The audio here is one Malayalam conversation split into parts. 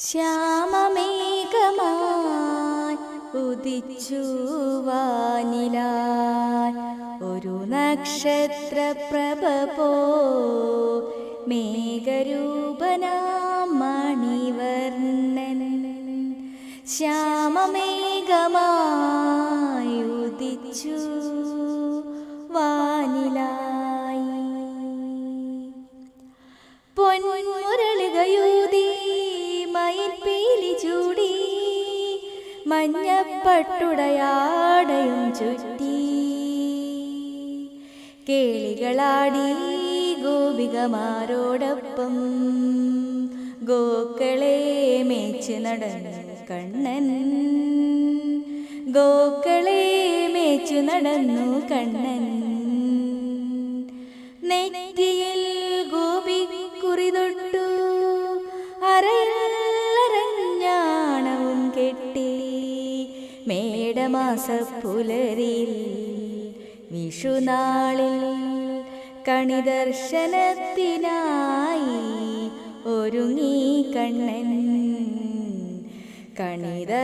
ശ്യാമമേഘമായി ഉദിച്ചു വാനിലായി. ഒരു നക്ഷത്രപ്രഭ പോ മേഘരൂപനാം മണിവർണൻ. ശ്യാമമേഘമായി ഉദിച്ചു വാനിലായി. പൊന്മുരളുകയൂതി മഞ്ഞപ്പട്ടുടയാടയും ചുറ്റി. കേളികളാടി ഗോപികമാരോടൊപ്പം ഗോക്കളെ മേച്ച് നടന്നു കണ്ണൻ. ഗോക്കളെ മേച്ചു നടന്നു കണ്ണൻ. നെറ്റിയിൽ മേടമാസ പുലരിൽ വിഷുനാളിൽ കണിദർശനത്തിനായി ഒരുങ്ങി കണ്ണൻ. കണിദർശനത്തിനായി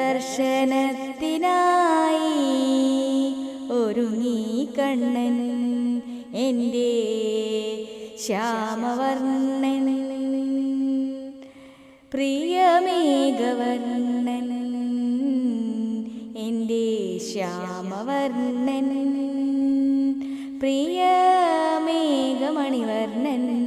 ഒരുങ്ങി കണ്ണൻ എന്റെ ശ്യാമവർണൻ. പ്രിയമേഘവർണൻ എന്റെ പ്രിയ പ്രിയമേഘമണിവർണൻ